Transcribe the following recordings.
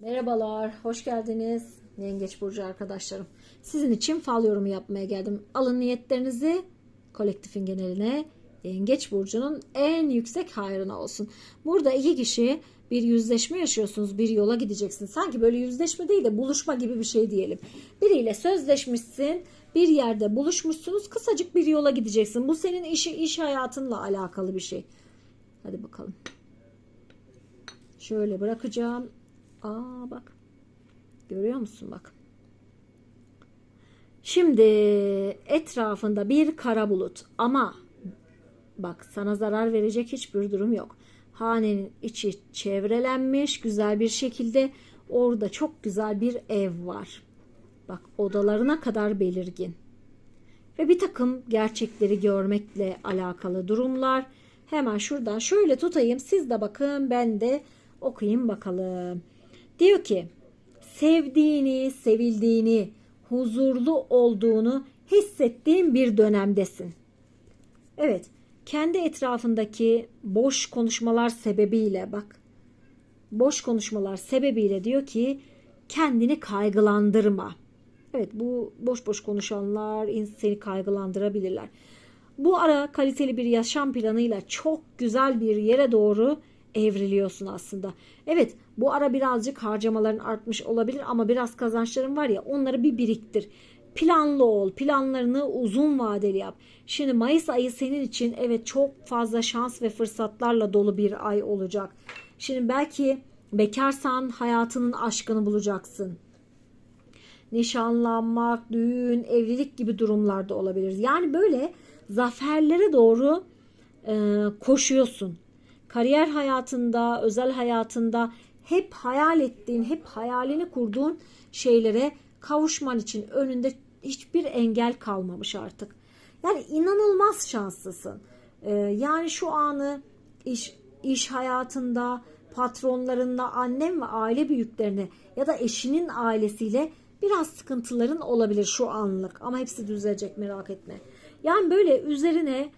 Merhabalar, hoş geldiniz Yengeç Burcu arkadaşlarım. Sizin için fal yorumu yapmaya geldim. Alın niyetlerinizi kolektifin geneline Yengeç Burcu'nun en yüksek hayrına olsun. Burada iki kişi bir yüzleşme yaşıyorsunuz, bir yola gideceksiniz. Sanki böyle yüzleşme değil de buluşma gibi bir şey diyelim. Biriyle sözleşmişsin, bir yerde buluşmuşsunuz, kısacık bir yola gideceksin. Bu senin işi iş hayatınla alakalı bir şey. Hadi bakalım. Şöyle bırakacağım. Aa bak. Görüyor musun bak. Şimdi etrafında bir kara bulut ama bak sana zarar verecek hiçbir durum yok. Hanenin içi çevrelenmiş güzel bir şekilde orada çok güzel bir ev var. Bak odalarına kadar belirgin. Ve bir takım gerçekleri görmekle alakalı durumlar. Hemen şuradan şöyle tutayım. Siz de bakın ben de okuyayım bakalım. Diyor ki sevdiğini, sevildiğini, huzurlu olduğunu hissettiğin bir dönemdesin. Evet, kendi etrafındaki boş konuşmalar sebebiyle bak. Boş konuşmalar sebebiyle diyor ki kendini kaygılandırma. Evet, bu boş boş konuşanlar seni kaygılandırabilirler. Bu ara kaliteli bir yaşam planıyla çok güzel bir yere doğru evriliyorsun aslında. Evet bu ara birazcık harcamaların artmış olabilir ama biraz kazançların var ya onları bir biriktir. Planlı ol, planlarını uzun vadeli yap. Şimdi Mayıs ayı senin için evet çok fazla şans ve fırsatlarla dolu bir ay olacak. Şimdi belki bekarsan hayatının aşkını bulacaksın. Nişanlanmak, düğün, evlilik gibi durumlarda olabilir. Yani böyle zaferlere doğru e, koşuyorsun kariyer hayatında, özel hayatında hep hayal ettiğin, hep hayalini kurduğun şeylere kavuşman için önünde hiçbir engel kalmamış artık. Yani inanılmaz şanslısın. Ee, yani şu anı iş, iş hayatında, patronlarınla, annem ve aile büyüklerine ya da eşinin ailesiyle biraz sıkıntıların olabilir şu anlık. Ama hepsi düzelecek merak etme. Yani böyle üzerine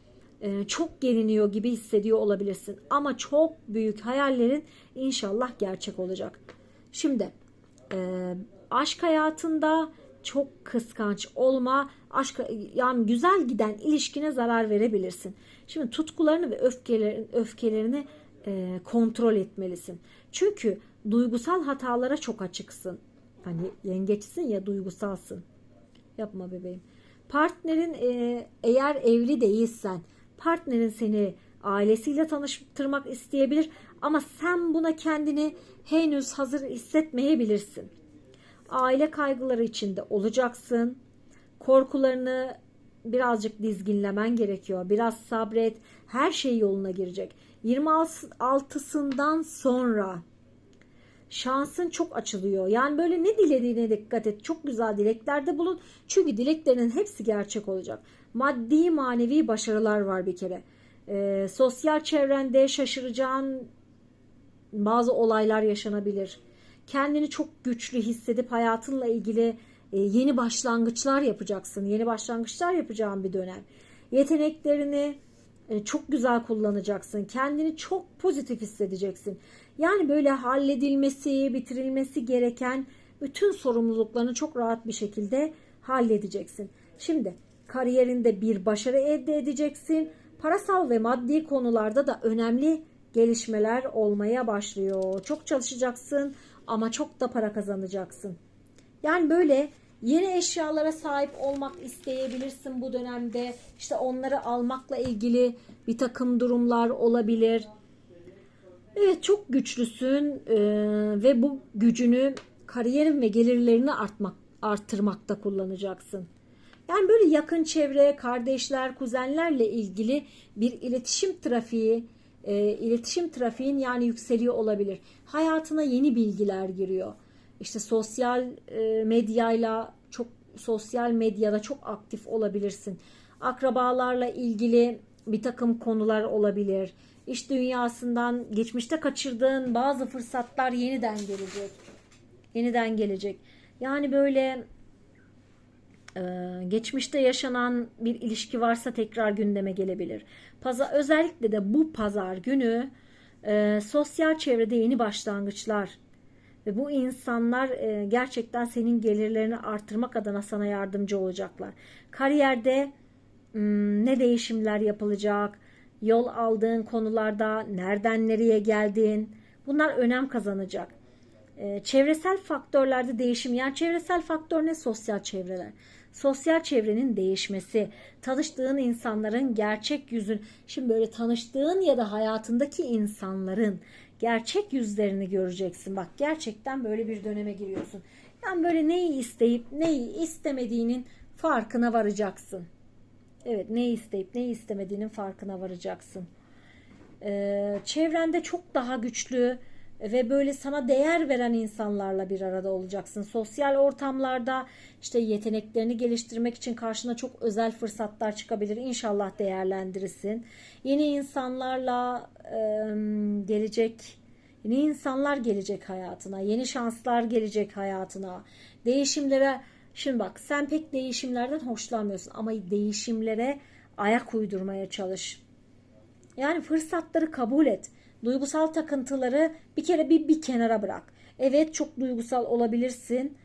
çok geliniyor gibi hissediyor olabilirsin. Ama çok büyük hayallerin inşallah gerçek olacak. Şimdi e, aşk hayatında çok kıskanç olma. Aşk yani güzel giden ilişkine zarar verebilirsin. Şimdi tutkularını ve öfkelerini, öfkelerini e, kontrol etmelisin. Çünkü duygusal hatalara çok açıksın. Hani yengeçsin ya duygusalsın. Yapma bebeğim. Partnerin e, eğer evli değilsen partnerin seni ailesiyle tanıştırmak isteyebilir ama sen buna kendini henüz hazır hissetmeyebilirsin. Aile kaygıları içinde olacaksın. Korkularını birazcık dizginlemen gerekiyor. Biraz sabret. Her şey yoluna girecek. 26'sından sonra şansın çok açılıyor. Yani böyle ne dilediğine dikkat et. Çok güzel dileklerde bulun. Çünkü dileklerinin hepsi gerçek olacak. Maddi manevi başarılar var bir kere. Ee, sosyal çevrende şaşıracağın bazı olaylar yaşanabilir. Kendini çok güçlü hissedip hayatınla ilgili e, yeni başlangıçlar yapacaksın. Yeni başlangıçlar yapacağın bir dönem. Yeteneklerini çok güzel kullanacaksın. Kendini çok pozitif hissedeceksin. Yani böyle halledilmesi, bitirilmesi gereken bütün sorumluluklarını çok rahat bir şekilde halledeceksin. Şimdi kariyerinde bir başarı elde edeceksin. Parasal ve maddi konularda da önemli gelişmeler olmaya başlıyor. Çok çalışacaksın ama çok da para kazanacaksın. Yani böyle yeni eşyalara sahip olmak isteyebilirsin bu dönemde. İşte onları almakla ilgili bir takım durumlar olabilir. Evet çok güçlüsün ee, ve bu gücünü kariyerin ve gelirlerini artmak, arttırmakta kullanacaksın. Yani böyle yakın çevre, kardeşler, kuzenlerle ilgili bir iletişim trafiği, e, iletişim trafiğin yani yükseliyor olabilir. Hayatına yeni bilgiler giriyor. İşte sosyal e, medyayla çok sosyal medyada çok aktif olabilirsin. Akrabalarla ilgili bir takım konular olabilir. İş dünyasından geçmişte kaçırdığın bazı fırsatlar yeniden gelecek. Yeniden gelecek. Yani böyle e, geçmişte yaşanan bir ilişki varsa tekrar gündeme gelebilir. Pazar, özellikle de bu pazar günü e, sosyal çevrede yeni başlangıçlar Ve bu insanlar e, gerçekten senin gelirlerini artırmak adına sana yardımcı olacaklar. Kariyerde ne değişimler yapılacak? Yol aldığın konularda nereden nereye geldin? Bunlar önem kazanacak. Ee, çevresel faktörlerde değişim. Yani çevresel faktör ne? Sosyal çevreler. Sosyal çevrenin değişmesi, tanıştığın insanların gerçek yüzün, şimdi böyle tanıştığın ya da hayatındaki insanların gerçek yüzlerini göreceksin. Bak gerçekten böyle bir döneme giriyorsun. Yani böyle neyi isteyip neyi istemediğinin farkına varacaksın. Evet neyi isteyip neyi istemediğinin farkına varacaksın. Ee, çevrende çok daha güçlü ve böyle sana değer veren insanlarla bir arada olacaksın. Sosyal ortamlarda işte yeteneklerini geliştirmek için karşına çok özel fırsatlar çıkabilir. İnşallah değerlendirirsin. Yeni insanlarla gelecek yeni insanlar gelecek hayatına. Yeni şanslar gelecek hayatına. Değişimlere şimdi bak sen pek değişimlerden hoşlanmıyorsun ama değişimlere ayak uydurmaya çalış. Yani fırsatları kabul et. Duygusal takıntıları bir kere bir, bir kenara bırak. Evet çok duygusal olabilirsin.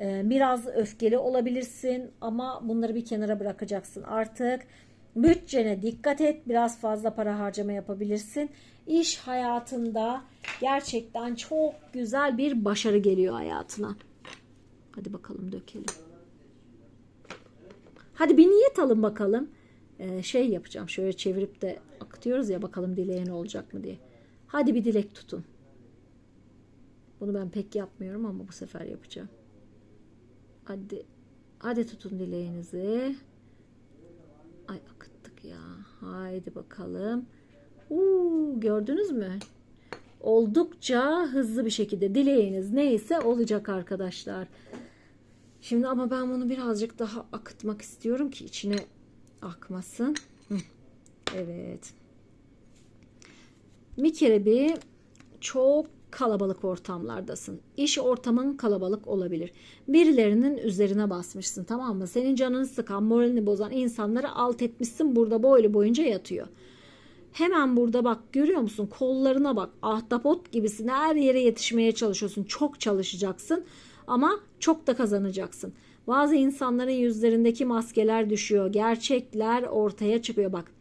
Biraz öfkeli olabilirsin ama bunları bir kenara bırakacaksın. Artık bütçene dikkat et. Biraz fazla para harcama yapabilirsin. İş hayatında gerçekten çok güzel bir başarı geliyor hayatına. Hadi bakalım dökelim. Hadi bir niyet alın bakalım. Ee, şey yapacağım. Şöyle çevirip de akıtıyoruz ya bakalım dileğin olacak mı diye. Hadi bir dilek tutun. Bunu ben pek yapmıyorum ama bu sefer yapacağım. Hadi hadi tutun dileğinizi. Ay akıttık ya. Haydi bakalım. Uuu, gördünüz mü? Oldukça hızlı bir şekilde dileğiniz neyse olacak arkadaşlar. Şimdi ama ben bunu birazcık daha akıtmak istiyorum ki içine akmasın. Evet. Bir kere bir çok kalabalık ortamlardasın. İş ortamın kalabalık olabilir. Birilerinin üzerine basmışsın tamam mı? Senin canını sıkan, moralini bozan insanları alt etmişsin burada boylu boyunca yatıyor. Hemen burada bak görüyor musun? Kollarına bak. Ahtapot gibisin. Her yere yetişmeye çalışıyorsun. Çok çalışacaksın ama çok da kazanacaksın. Bazı insanların yüzlerindeki maskeler düşüyor. Gerçekler ortaya çıkıyor bak.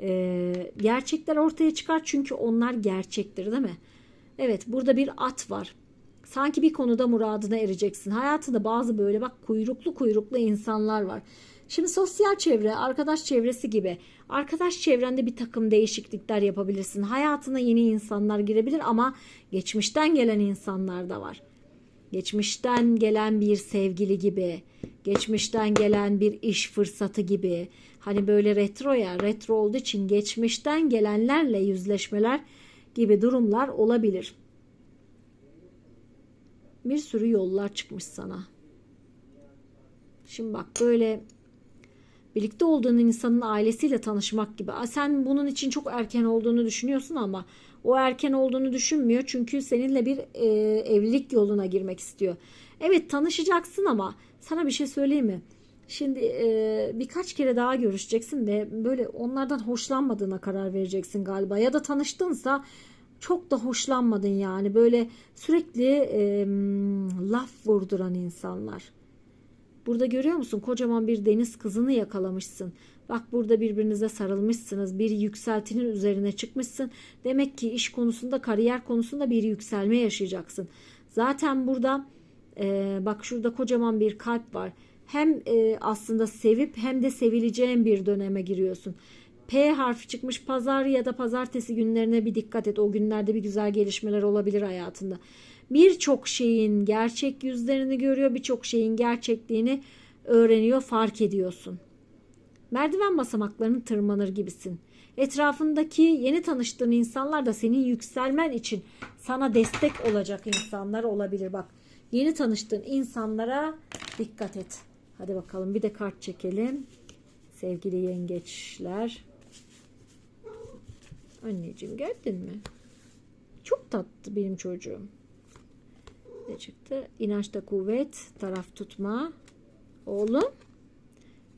Ee, gerçekler ortaya çıkar çünkü onlar gerçektir değil mi? Evet burada bir at var. Sanki bir konuda muradına ereceksin. Hayatında bazı böyle bak kuyruklu kuyruklu insanlar var. Şimdi sosyal çevre, arkadaş çevresi gibi. Arkadaş çevrende bir takım değişiklikler yapabilirsin. Hayatına yeni insanlar girebilir ama geçmişten gelen insanlar da var. Geçmişten gelen bir sevgili gibi, geçmişten gelen bir iş fırsatı gibi. Hani böyle retro ya, retro olduğu için geçmişten gelenlerle yüzleşmeler gibi durumlar olabilir. Bir sürü yollar çıkmış sana. Şimdi bak böyle birlikte olduğun insanın ailesiyle tanışmak gibi. Sen bunun için çok erken olduğunu düşünüyorsun ama o erken olduğunu düşünmüyor çünkü seninle bir e, evlilik yoluna girmek istiyor. Evet tanışacaksın ama sana bir şey söyleyeyim mi? Şimdi e, birkaç kere daha görüşeceksin ve böyle onlardan hoşlanmadığına karar vereceksin galiba. Ya da tanıştınsa çok da hoşlanmadın yani. Böyle sürekli e, laf vurduran insanlar. Burada görüyor musun? Kocaman bir deniz kızını yakalamışsın. Bak burada birbirinize sarılmışsınız. Bir yükseltinin üzerine çıkmışsın. Demek ki iş konusunda, kariyer konusunda bir yükselme yaşayacaksın. Zaten burada e, bak şurada kocaman bir kalp var. Hem e, aslında sevip hem de sevileceğin bir döneme giriyorsun. P harfi çıkmış pazar ya da pazartesi günlerine bir dikkat et. O günlerde bir güzel gelişmeler olabilir hayatında. Birçok şeyin gerçek yüzlerini görüyor, birçok şeyin gerçekliğini öğreniyor, fark ediyorsun. Merdiven basamaklarını tırmanır gibisin. Etrafındaki yeni tanıştığın insanlar da senin yükselmen için sana destek olacak insanlar olabilir. Bak yeni tanıştığın insanlara dikkat et. Hadi bakalım bir de kart çekelim. Sevgili yengeçler. Anneciğim geldin mi? Çok tatlı benim çocuğum. Ne çıktı? İnançta kuvvet, taraf tutma. Oğlum.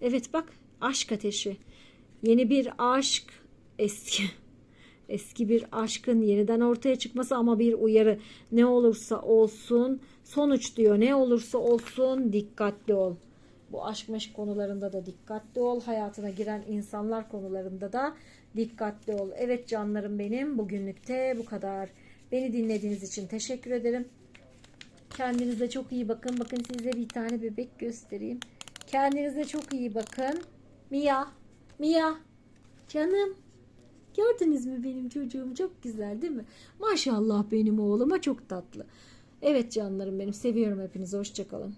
Evet bak aşk ateşi. Yeni bir aşk eski. Eski bir aşkın yeniden ortaya çıkması ama bir uyarı. Ne olursa olsun sonuç diyor. Ne olursa olsun dikkatli ol. Bu aşk meşk konularında da dikkatli ol. Hayatına giren insanlar konularında da dikkatli ol. Evet canlarım benim bugünlükte bu kadar. Beni dinlediğiniz için teşekkür ederim. Kendinize çok iyi bakın. Bakın size bir tane bebek göstereyim. Kendinize çok iyi bakın. Mia, Mia, canım. Gördünüz mü benim çocuğum? Çok güzel değil mi? Maşallah benim oğluma çok tatlı. Evet canlarım benim. Seviyorum hepinizi. Hoşçakalın.